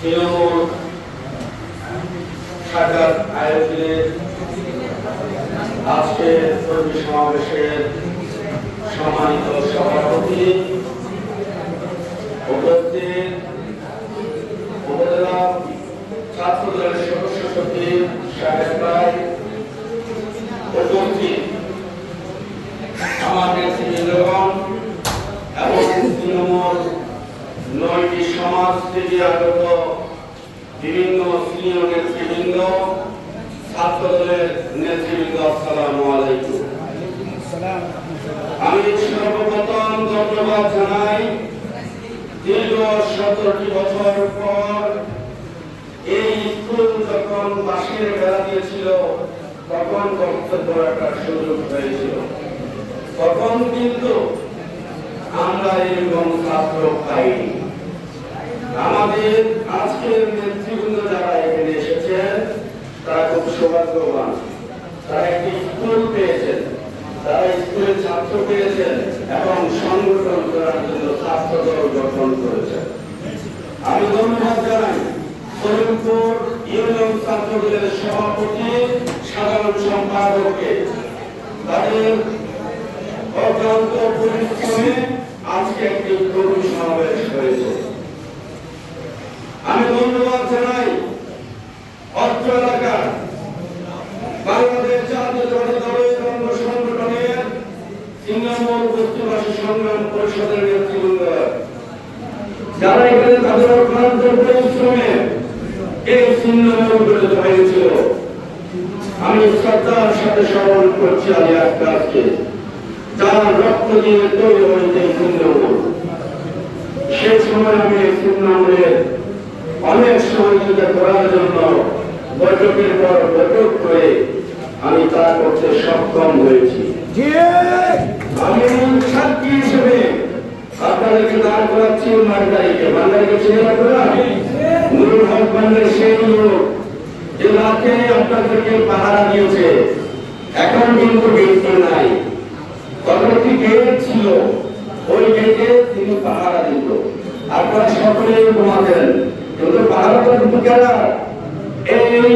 তৃণমূল সরকার আয়োজনে আজকে কর্মী সমাবেশের সম্মানিত সভাপতি উপস্থিত বিভিন্ন সিনিয়র নেতৃবৃন্দ ছাত্র দলের নেতৃবৃন্দ আসসালামু আমি সর্বপ্রথম ধন্যবাদ জানাই। দীর্ঘ সতেরোটি বছর পর এই স্কুল যখন বাসের বেড়া দিয়েছিল, তখন বক্তব্য রাখার সুযোগ হয়েছিল। তখন কিন্তু আমরা এরকম ছাত্র পাইনি। আমাদের আজকের নেতৃবৃন্দ যারা এখানে এসেছেন তারা খুব সৌভাগ্যবান। তারা একটি স্কুল পেয়েছেন। তারা স্কুলের ছাত্র পেয়েছেন এবং সংগঠন করার জন্য ছাত্র দল গঠন করেছেন আমি ধন্যবাদ জানাই করিমপুর ইউনিয়ন ছাত্র দলের সভাপতি, সাধারণ সম্পাদককে। তাদের অক্লান্ত পরিশ্রমে আজকে একটি কর্মী সমাবেশ হয়েছে আমি ধন্যবাদ জানাই অত্র এলাকার বাংলাদেশ জাতীয়তাবাদী দলের অঙ্গ সংগঠনের তৃণমূল বস্তুবাসী সংগ্রাম পরিষদের নেতৃবৃন্দ যারা এখানে তাদের অক্লান্ত পরিশ্রমে এই তৃণমূল গঠিত হয়েছিল আমি শ্রদ্ধার সাথে স্মরণ করছি আলী আকাশকে যার রক্ত দিয়ে তৈরি হয়েছে এই তৃণমূল সময় আমি এই তৃণমূলের অনেক সহযোগিতা করার জন্য বৈঠকের পর বৈঠক করে আমি তা করতে সক্ষম হয়েছি। আমি সাক্ষী হিসেবে আপনাদেরকে দাঁড় করাচ্ছি রাখবেন নুরুল সেই যে রাতে আপনাদেরকে পাহারা দিয়েছে। এখন কিন্তু গেট নাই। একটি গেট ছিল, ওই গেটে তিনি পাহারা দিত আপনারা সকলেই ঘুমাতেন কিন্তু পাহারাটা কেনা। এই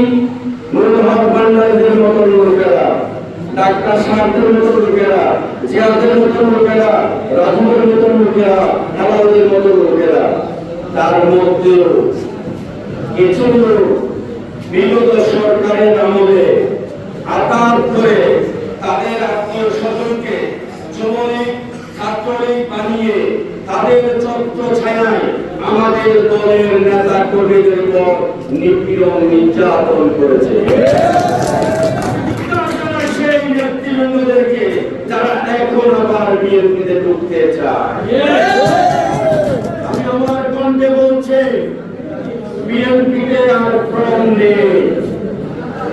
তার মধ্যেও লোক বিগত সরকারের আমলে আতার করে তাদের আত্মীয় স্বজনকে যুবলীগ বানিয়ে তাদের চক্র ছায়ায় আমাদের দলের নেতা কর্মীদের উপর নিপীড়ন নির্যাতন করেছে। সেই নেতৃবৃন্দদেরকে যারা এখন আবার বিএনপিতে ঢুকতে চায় আমি আমার কণ্ঠে বলছি বিএনপিতে আর ফর্ম নেই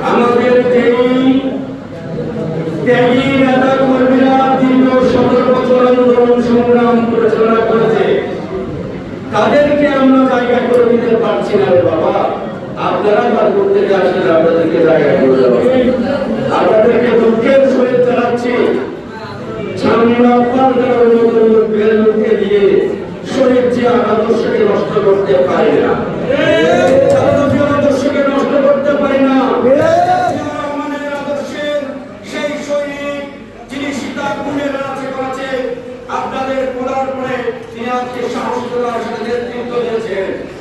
আমাদের যেই ত্যাগী নেতা কর্মীরা দীর্ঘ সতেরো বছর আন্দোলন সংগ্রাম পরিচালনা করেছে তাদেরকে আমরা জায়গা করে আপনারা তারপর থেকে আসলে আপনাদেরকে আপনাদেরকে দুঃখের সহিত জানাচ্ছি লোককে দিয়ে শহীদ নষ্ট করতে পারে না। আদর্শকে নষ্ট করতে পারে না। জিয়াউর রহমানের আদর্শের সেই সৈনিক যিনি সীতা কুণ্ডের রাজে করেছে আপনাদের তিনি আজকে সাহসিকতার সাথে নেতৃত্ব দিয়েছেন।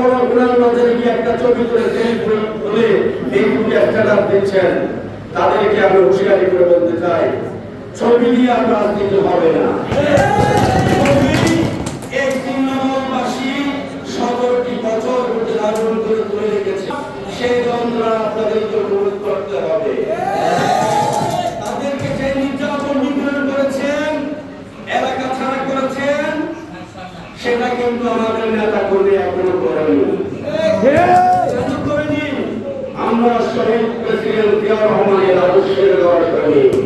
এক নজরে একটা ছবি তুলে ফেসবুক তুলে তাদেরকে আমি হুঁশিয়ারি করে বলতে চাই, ছবি দিয়ে আর রাজনীতি হবে না।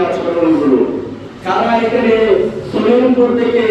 আচরণগুলো। কারা এখানে সুপ্রিমপুর থেকে